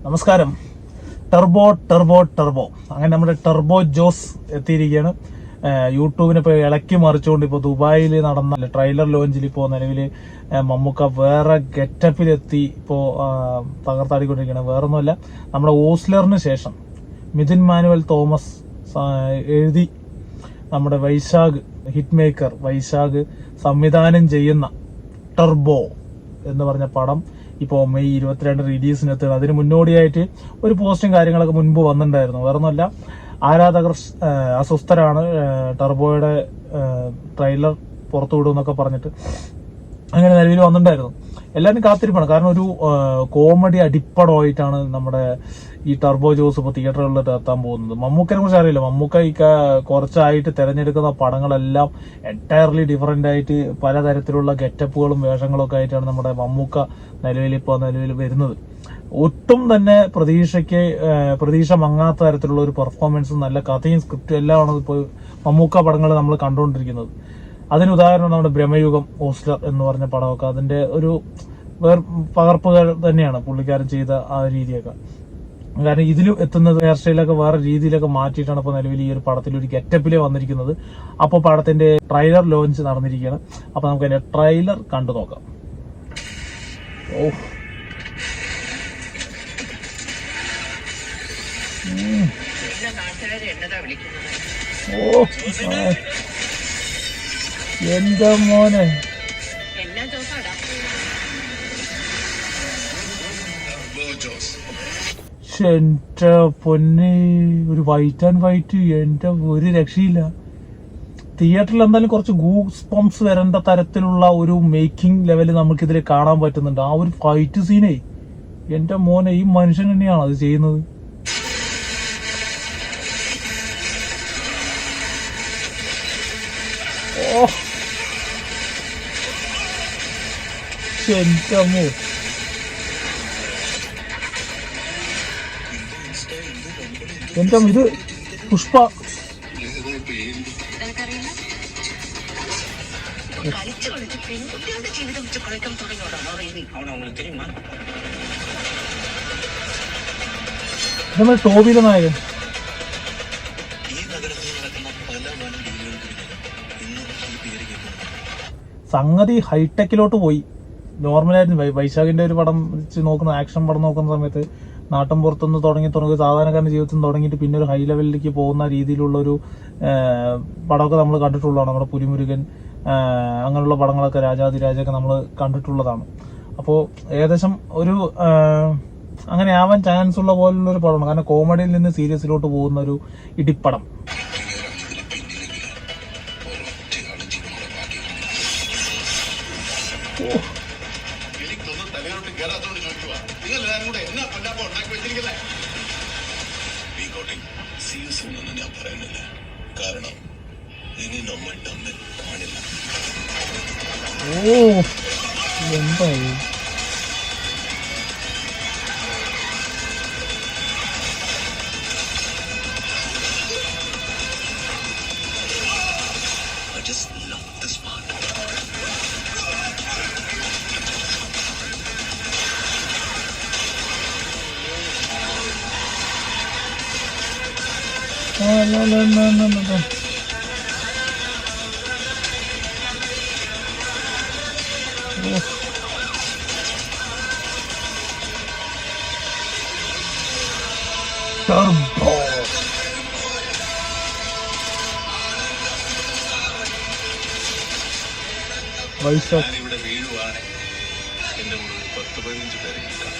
നമസ്കാരം. Turbo Turbo Turbo. അങ്ങനെ നമ്മുടെ ടെർബോ ജോസ് എത്തിയിരിക്കുകയാണ്. യൂട്യൂബിനെ ഇപ്പൊ ഇളക്കി മറിച്ചുകൊണ്ട് ഇപ്പൊ ദുബായിൽ നടന്ന ട്രെയിലർ ലോഞ്ചിൽ ഇപ്പോ നിലവിൽ മമ്മൂക്ക വേറെ ഗെറ്റപ്പിലെത്തി ഇപ്പോ ആഹ്, തകർത്താടിക്കൊണ്ടിരിക്കുകയാണ്. വേറെ ഒന്നുമല്ല നമ്മുടെ ഓസ്ലറിന് ശേഷം മിഥുൻ മാനുവൽ തോമസ് എഴുതി നമ്മുടെ വൈശാഖ് ഹിറ്റ് മേക്കർ വൈശാഖ് സംവിധാനം ചെയ്യുന്ന ടെർബോ എന്ന് പറഞ്ഞ പടം ഇപ്പോൾ മെയ് ഇരുപത്തിരണ്ട് റിലീസിനകത്ത് അതിന് മുന്നോടിയായിട്ട് ഒരു പോസ്റ്റും കാര്യങ്ങളൊക്കെ മുൻപ് വന്നിട്ടുണ്ടായിരുന്നു. വേറെ ഒന്നുമല്ല ആരാധകർ അസ്വസ്ഥരാണ്. ടർബോയുടെ ട്രെയിലർ പുറത്തു വിടുമെന്നൊക്കെ പറഞ്ഞിട്ട് അങ്ങനെ നിലവിൽ വന്നിട്ടുണ്ടായിരുന്നു. എല്ലാവരും കാത്തിരിപ്പാണ്. കാരണം ഒരു കോമഡി അടിപ്പടമായിട്ടാണ് നമ്മുടെ ഈ ടർബോ ജോസ് ഇപ്പോൾ തിയേറ്ററുകളിൽ എത്താൻ പോകുന്നത്. മമ്മൂക്കനെ കുറിച്ച് അറിയില്ല. മമ്മൂക്ക ഈ കുറച്ചായിട്ട് തിരഞ്ഞെടുക്കുന്ന പടങ്ങളെല്ലാം എന്റയർലി ഡിഫറെന്റ് ആയിട്ട് പലതരത്തിലുള്ള ഗെറ്റപ്പുകളും വേഷങ്ങളൊക്കെ ആയിട്ടാണ് നമ്മുടെ മമ്മൂക്ക നിലവിൽ ഇപ്പോൾ നിലവിൽ വരുന്നത്. ഒട്ടും തന്നെ പ്രതീക്ഷയ്ക്ക് പ്രതീക്ഷ മങ്ങാത്ത തരത്തിലുള്ള ഒരു പെർഫോമൻസും നല്ല കഥയും സ്ക്രിപ്റ്റും എല്ലാമാണ് ഇപ്പോൾ മമ്മൂക്ക പടങ്ങൾ നമ്മൾ കണ്ടുകൊണ്ടിരിക്കുന്നത്. അതിന് ഉദാഹരണം നമ്മുടെ ബ്രഹ്മയുഗം ഓസ്ലർ എന്ന് പറഞ്ഞ പടമൊക്കെ. അതിന്റെ ഒരു വേർ പകർപ്പുകൾ തന്നെയാണ് പുള്ളിക്കാരൻ ചെയ്ത ആ രീതിയൊക്കെ. കാരണം ഇതിലും എത്തുന്നത് ഹെയർ സ്റ്റൈലൊക്കെ വേറെ രീതിയിലൊക്കെ മാറ്റിയിട്ടാണ് ഇപ്പോൾ നിലവിൽ ഈ ഒരു പടത്തിൽ ഒരു ഗെറ്റപ്പിൽ വന്നിരിക്കുന്നത്. അപ്പോൾ പടത്തിന്റെ ട്രെയിലർ ലോഞ്ച് നടന്നിരിക്കുകയാണ്. അപ്പോൾ നമുക്ക് അതിന്റെ ട്രെയിലർ കണ്ടു നോക്കാം. ഓ ഓ. എന്റെ മോനെ? എന്റെ പൊന്നെ ഒരു വൈറ്റ് ആൻഡ് വൈറ്റ് എന്റെ ഒരു രക്ഷയില്ല. തിയേറ്ററിൽ എന്തായാലും കുറച്ച് ഗൂസ് പംപ്സ് വരേണ്ട തരത്തിലുള്ള ഒരു മേക്കിംഗ് ലെവൽ നമുക്ക് ഇതിൽ കാണാൻ പറ്റുന്നുണ്ട്. ആ ഒരു ഫൈറ്റ് സീനേ എന്റെ മോനെ ഈ മനുഷ്യൻ തന്നെയാണ് അത് ചെയ്യുന്നത്? നടക്കുന്ന പല വൻ ഡീലുകൾക്കും ഇന്ന് ഈ പേര് കേൾക്കുന്നു സംഗതി ഹൈടെക്കിലോട്ട് പോയി. നോർമലായിരുന്നു. വൈശാഖിന്റെ ഒരു പടം വെച്ച് നോക്കുന്ന ആക്ഷൻ പടം നോക്കുന്ന സമയത്ത് നാട്ടം പുറത്തുനിന്ന് തുടങ്ങി തുടങ്ങി സാധാരണക്കാരന്റെ ജീവിതത്തിൽ തുടങ്ങിയിട്ട് പിന്നെ ഒരു ഹൈ ലെവലിലേക്ക് പോകുന്ന രീതിയിലുള്ള ഒരു പടമൊക്കെ നമ്മൾ കണ്ടിട്ടുള്ളതാണ്. നമ്മുടെ പുരിമുരുകൻ അങ്ങനെയുള്ള പടങ്ങളൊക്കെ രാജാതിരാജൊക്കെ നമ്മൾ കണ്ടിട്ടുള്ളതാണ്. അപ്പോൾ ഏകദേശം ഒരു അങ്ങനെ ആവാൻ ചാൻസ് ഉള്ള പോലുള്ള ഒരു പടമാണ്. കാരണം കോമഡിയിൽ നിന്ന് സീരിയസിലോട്ട് പോകുന്ന ഒരു ഇടിപ്പടം. തലയിലോട്ട് കയറാത്തോണ്ട് ചോദിക്കുക നിങ്ങൾ എല്ലാവരും കൂടെ എന്നാ പൊന്നാപ്പോ ഉണ്ടാക്കി വെച്ചിരിക്കുന്നേ? സീരിയസ് ഒന്നും ഞാൻ പറയുന്നില്ല. കാരണം ഇനി നമ്മൾ തമ്മിൽ കാണില്ല. ഓ എന്തായി? I just love this part. ആ, ല, ല, ല, ല, ല, ല. ഓ. Turbo. വൈശാഖ് ഞാനിവിടെ വീഴുവാണ് എന്റെ കൂടെ ഒരു പത്ത് പതിനഞ്ച് പേരെ കിട്ടാം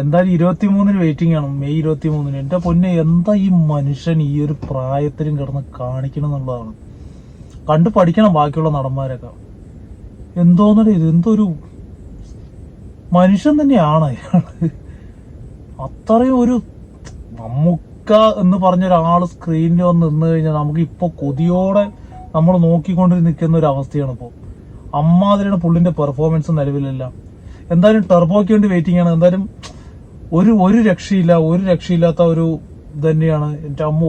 എന്തായാലും ഇരുപത്തി മൂന്നിന് വെയിറ്റിംഗ് ആണ്. മെയ് ഇരുപത്തി മൂന്നിന് എന്റെ പൊന്നെ എന്താ ഈ മനുഷ്യൻ ഈ ഒരു പ്രായത്തിലും കിടന്ന് കാണിക്കണം എന്നുള്ളതാണ്. കണ്ടു പഠിക്കണം ബാക്കിയുള്ള നടന്മാരൊക്കെ. എന്തോന്നൊരു ഇത്? എന്തൊരു മനുഷ്യൻ തന്നെയാണ് അയാൾ. അത്രയും ഒരു മമ്മൂക്ക എന്ന് പറഞ്ഞ ഒരാൾ സ്ക്രീനിൽ വന്ന് നിന്ന് കഴിഞ്ഞാൽ നമുക്ക് ഇപ്പൊ കൊതിയോടെ നമ്മൾ നോക്കിക്കൊണ്ട് നിൽക്കുന്ന ഒരു അവസ്ഥയാണ് ഇപ്പോൾ അമ്മാതിരിയുടെ പുള്ളിന്റെ പെർഫോമൻസ് നിലവിലല്ല. എന്തായാലും ടെർബോയ്ക്ക് വേണ്ടി വെയിറ്റിംഗ് ആണ്. എന്തായാലും ഒരു ഒരു രക്ഷയില്ല ഒരു രക്ഷയില്ലാത്ത ഒരു തന്നെയാണ് എന്റെ അമ്മ.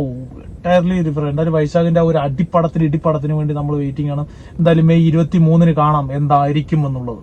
എന്റയർലി ഡിഫറെന്റ് എന്തായാലും വൈശാഖിന്റെ ആ ഒരു അടിപ്പടത്തിന് ഇടിപ്പടത്തിന് വേണ്ടി നമ്മൾ വെയിറ്റിംഗ് ആണ്. എന്തായാലും മെയ് ഇരുപത്തി മൂന്നിന് കാണാം എന്തായിരിക്കും എന്നുള്ളത്.